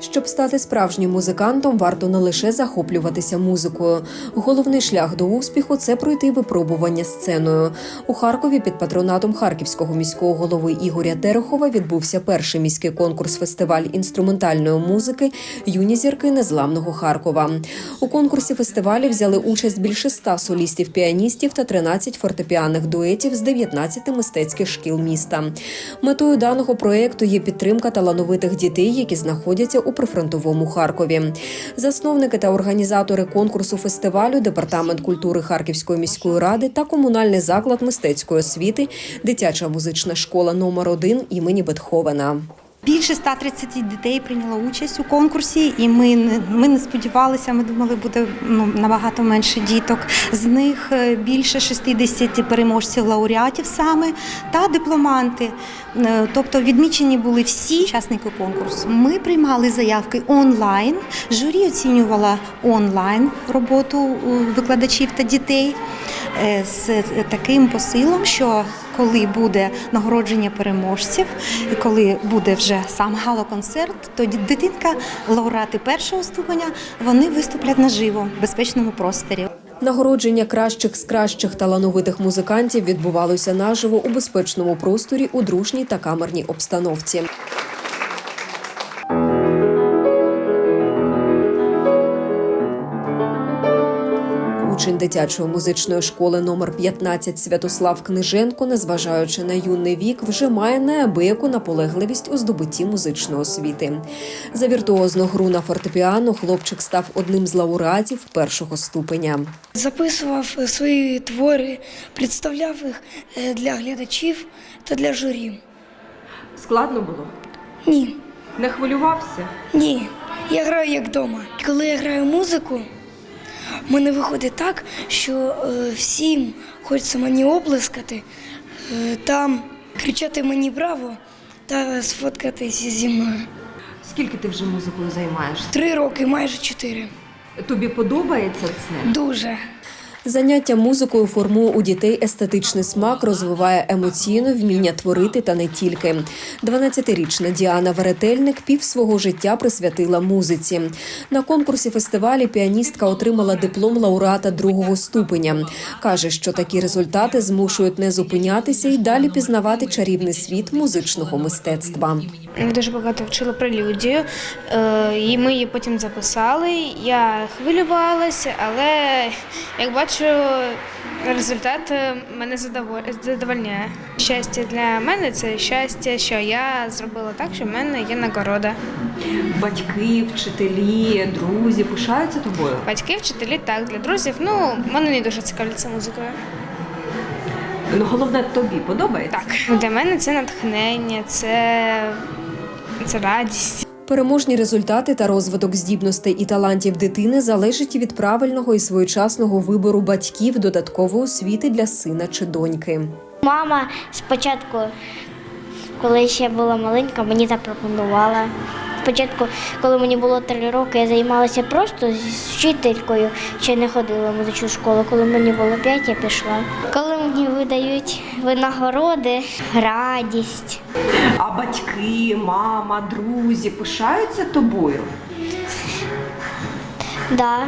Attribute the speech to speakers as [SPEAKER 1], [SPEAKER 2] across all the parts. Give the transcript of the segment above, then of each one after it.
[SPEAKER 1] Щоб стати справжнім музикантом, варто не лише захоплюватися музикою. Головний шлях до успіху це пройти випробування сценою. У Харкові під патронатом харківського міського голови Ігоря Терехова відбувся перший міський конкурс-фестиваль інструментальної музики Юні зірки незламного Харкова. У конкурсі фестивалю взяли участь більше ста солістів-піаністів та 13 фортепіаних дуетів з 19 мистецьких шкіл міста. Метою даного проєкту є підтримка талановитих дітей, які знаходяться у прифронтовому Харкові. Засновники та організатори конкурсу фестивалю, департамент культури Харківської міської ради та комунальний заклад мистецької освіти, дитяча музична школа номер 1 імені Бетховена.
[SPEAKER 2] Більше 130 дітей прийняло участь у конкурсі, і ми ми не сподівалися. Ми думали, буде ну набагато менше діток. З них е, більше 60 переможців лауреатів саме та дипломанти. Е, Тобто відмічені були всі учасники конкурсу. Ми приймали заявки онлайн. Журі оцінювала онлайн роботу викладачів та дітей е, з таким посилом, що коли буде нагородження переможців, коли буде вже сам гала-концерт, тоді дитинка, лауреати першого ступеня, вони виступлять наживо в безпечному просторі.
[SPEAKER 1] Нагородження кращих з кращих талановитих музикантів відбувалося наживо у безпечному просторі у дружній та камерній обстановці. Учень дитячої музичної школи номер 15 Святослав Книженко, незважаючи на юний вік, вже має неабияку наполегливість у здобутті музичної освіти. За віртуозну гру на фортепіано хлопчик став одним з лауреатів першого ступеня.
[SPEAKER 3] Записував е, свої твори, представляв їх е, для глядачів та для журі.
[SPEAKER 4] Складно було?
[SPEAKER 3] Ні,
[SPEAKER 4] Не хвилювався?
[SPEAKER 3] ні. Я граю як вдома. Коли я граю музику, мене виходить так, що е, всім хочеться мені оплескати, е, там кричати мені браво та сфоткатися зі мною.
[SPEAKER 4] Скільки ти вже музикою займаєшся?
[SPEAKER 3] Три роки, майже чотири.
[SPEAKER 4] Тобі подобається це?
[SPEAKER 3] Дуже.
[SPEAKER 1] Заняття музикою формує у дітей естетичний смак, розвиває емоційне вміння творити та не тільки. 12-річна Діана Веретельник пів свого життя присвятила музиці. На конкурсі фестивалі піаністка отримала диплом лауреата другого ступеня. каже, що такі результати змушують не зупинятися і далі пізнавати чарівний світ музичного мистецтва.
[SPEAKER 5] Дуже багато вчили прелюдію, е, і ми її потім записали. Я хвилювалася, але як бачу, результат е, мене задовольняє. Щастя для мене це щастя, що я зробила так, що в мене є нагорода.
[SPEAKER 4] Батьки, вчителі, друзі пишаються тобою?
[SPEAKER 5] Батьки, вчителі, так, для друзів. Ну, вони не дуже цікавляться музикою.
[SPEAKER 4] Ну, головне, тобі подобається?
[SPEAKER 5] Так, для мене це натхнення, це, це радість.
[SPEAKER 1] Переможні результати та розвиток здібностей і талантів дитини залежать від правильного і своєчасного вибору батьків додаткової освіти для сина чи доньки.
[SPEAKER 6] Мама спочатку, коли ще була маленька, мені запропонувала. Спочатку, коли мені було три роки, я займалася просто з вчителькою, ще не ходила в музичну школу. Коли мені було п'ять, я пішла. Коли мені видають винагороди, радість.
[SPEAKER 4] А батьки, мама, друзі пишаються тобою?
[SPEAKER 6] Да,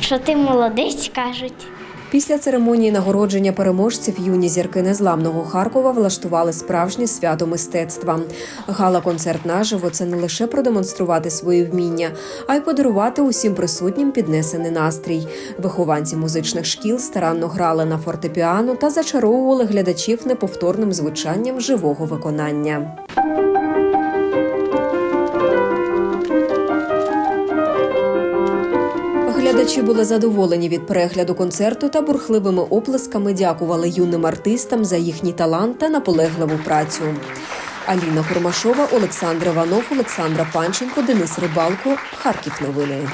[SPEAKER 6] що ти молодець, кажуть.
[SPEAKER 1] Після церемонії нагородження переможців юні зірки незламного Харкова влаштували справжнє свято мистецтва. Гала-концерт наживо це не лише продемонструвати свої вміння, а й подарувати усім присутнім піднесений настрій. Вихованці музичних шкіл старанно грали на фортепіано та зачаровували глядачів неповторним звучанням живого виконання. Глядачі були задоволені від перегляду концерту та бурхливими оплесками дякували юним артистам за їхній талант та наполегливу працю. Аліна Курмашова, Олександр Іванов, Олександра Панченко, Денис Рибалко. Харків новини.